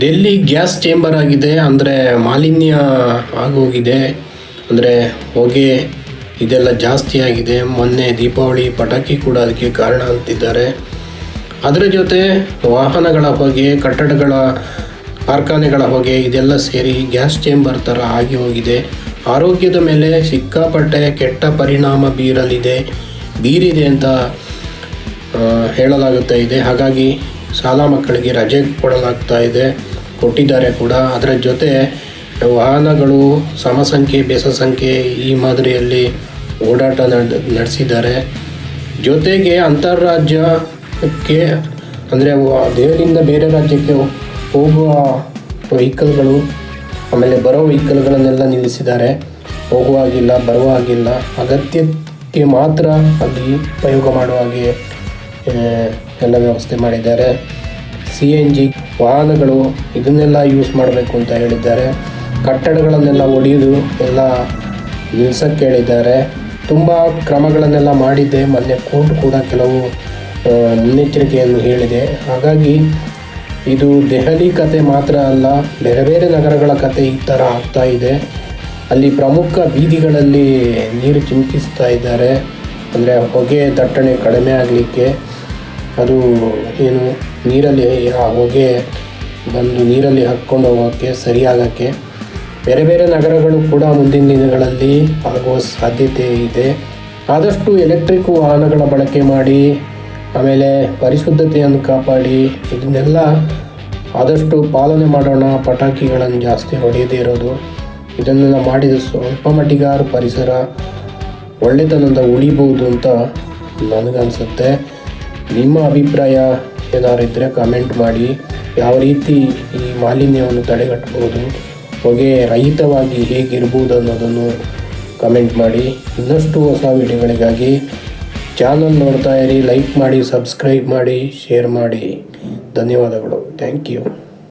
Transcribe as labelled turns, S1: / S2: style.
S1: Delhi gas chamber ಆಗಿದೆ, ಅಂದರೆ ಮಾಲಿನ್ಯ ಆಗೋಗಿದೆ, ಅಂದರೆ ಹೊಗೆ ಇದೆಲ್ಲ ಜಾಸ್ತಿ ಆಗಿದೆ. ಮೊನ್ನೆ ದೀಪಾವಳಿ ಪಟಾಕಿ ಕೂಡ ಅದಕ್ಕೆ ಕಾರಣ ಅಂತಿದ್ದಾರೆ. ಅದರ ಜೊತೆ ವಾಹನಗಳ ಹೊಗೆ, ಕಟ್ಟಡಗಳ, ಕಾರ್ಖಾನೆಗಳ ಹೊಗೆ ಇದೆಲ್ಲ ಸೇರಿ ಗ್ಯಾಸ್ ಚೇಂಬರ್ ಥರ ಆಗಿ ಹೋಗಿದೆ. ಆರೋಗ್ಯದ ಮೇಲೆ ಸಿಕ್ಕಾಪಟ್ಟೆ ಕೆಟ್ಟ ಪರಿಣಾಮ ಬೀರಲಿದೆ, ಬೀರಿದೆ ಅಂತ ಹೇಳಲಾಗುತ್ತಾ ಇದೆ. ಹಾಗಾಗಿ ಶಾಲಾ ಮಕ್ಕಳಿಗೆ ರಜೆ ಕೊಡಲಾಗ್ತಾ ಇದೆ. ಕೊಟ್ಟಿದ್ದಾರೆ ಕೂಡ. ಅದರ ಜೊತೆ ವಾಹನಗಳು, ಸಮಸಂಖ್ಯೆ ಬೆಸ ಸಂಖ್ಯೆ ಈ ಮಾದರಿಯಲ್ಲಿ ಓಡಾಟ ನಡ್, ನಡೆಸಿದ್ದಾರೆ. ಜೊತೆಗೆ ಅಂತಾರಾಜ್ಯಕ್ಕೆ ಅಂದರೆ ದೆಹಲಿಯಿಂದ ಬೇರೆ ರಾಜ್ಯಕ್ಕೆ ಹೋಗುವ ವೆಹಿಕಲ್ಗಳು, ಆಮೇಲೆ ಬರೋ ವೆಹಿಕಲ್ಗಳನ್ನೆಲ್ಲ ನಿಲ್ಲಿಸಿದ್ದಾರೆ. ಹೋಗುವ ಹಾಗಿಲ್ಲ, ಬರುವ ಹಾಗಿಲ್ಲ. ಅಗತ್ಯಕ್ಕೆ ಮಾತ್ರ ಅಲ್ಲಿ ಉಪಯೋಗ ಮಾಡುವ ಹಾಗೆ ಎಲ್ಲ ವ್ಯವಸ್ಥೆ ಮಾಡಿದ್ದಾರೆ. ಸಿ ಎನ್ ಜಿ ವಾಹನಗಳು ಇದನ್ನೆಲ್ಲ ಯೂಸ್ ಮಾಡಬೇಕು ಅಂತ ಹೇಳಿದ್ದಾರೆ. ಕಟ್ಟಡಗಳನ್ನೆಲ್ಲ ಒಡೆಯೋದು ಎಲ್ಲ ನಿಲ್ಸಕ್ಕೆ ಹೇಳಿದ್ದಾರೆ. ತುಂಬ ಕ್ರಮಗಳನ್ನೆಲ್ಲ ಮಾಡಿದ್ದೆ. ಮೊನ್ನೆ ಕೋರ್ಟ್ ಕೂಡ ಕೆಲವು ಮುನ್ನೆಚ್ಚರಿಕೆಯನ್ನು ಹೇಳಿದೆ. ಹಾಗಾಗಿ ಇದು ದೆಹಲಿ ಕತೆ ಮಾತ್ರ ಅಲ್ಲ, ಬೇರೆ ಬೇರೆ ನಗರಗಳ ಕತೆ ಈ ಥರ ಆಗ್ತಾ ಇದೆ. ಅಲ್ಲಿ ಪ್ರಮುಖ ಬೀದಿಗಳಲ್ಲಿ ನೀರು ಚಿಮುಕಿಸ್ತಾ ಇದ್ದಾರೆ. ಅಂದರೆ ಹೊಗೆ ದಟ್ಟಣೆ ಕಡಿಮೆ ಆಗಲಿಕ್ಕೆ. ಅದು ಏನು ನೀರಲ್ಲಿ ಆ ಹೊಗೆ ಬಂದು ನೀರಲ್ಲಿ ಹಾಕ್ಕೊಂಡು ಹೋಗೋಕ್ಕೆ ಸರಿಯಾಗೋಕ್ಕೆ ಬೇರೆ ಬೇರೆ ನಗರಗಳು ಕೂಡ ಮುಂದಿನ ದಿನಗಳಲ್ಲಿ ಆಗುವ ಸಾಧ್ಯತೆ ಇದೆ. ಆದಷ್ಟು ಎಲೆಕ್ಟ್ರಿಕ್ ವಾಹನಗಳ ಬಳಕೆ ಮಾಡಿ, ಆಮೇಲೆ ಪರಿಶುದ್ಧತೆಯನ್ನು ಕಾಪಾಡಿ, ಇದನ್ನೆಲ್ಲ ಆದಷ್ಟು ಪಾಲನೆ ಮಾಡೋಣ. ಪಟಾಕಿಗಳನ್ನು ಜಾಸ್ತಿ ಹೊಡೆಯದೇ ಇರೋದು. ಇದನ್ನೆಲ್ಲ ಮಾಡಿದ ಸ್ವಲ್ಪ ಮಟ್ಟಿಗಾರು ಪರಿಸರ ಒಳ್ಳೆತನದ ಉಳಿಬಹುದು ಅಂತ ನನಗನ್ಸುತ್ತೆ. ನಿಮ್ಮ ಅಭಿಪ್ರಾಯ ಏನಾದ್ರು ಇದ್ದರೆ ಕಮೆಂಟ್ ಮಾಡಿ. ಯಾವ ರೀತಿ ಈ ಮಾಲಿನ್ಯವನ್ನು ತಡೆಗಟ್ಟಬಹುದು? ಹೊಗೆ ರಹಿತವಾಗಿ ಹೇಗಿರ್ಬೋದು ಅನ್ನೋದನ್ನು ಕಮೆಂಟ್ ಮಾಡಿ. ಇನ್ನಷ್ಟು ಹೊಸ ವಿಡಿಯೋಗಳಿಗಾಗಿ ಚಾನಲ್ ನೋಡ್ತಾ ಇರಿ ಲೈಕ್ ಮಾಡಿ ಸಬ್ಸ್ಕ್ರೈಬ್ ಮಾಡಿ ಶೇರ್ ಮಾಡಿ. ಧನ್ಯವಾದಗಳು. Thank you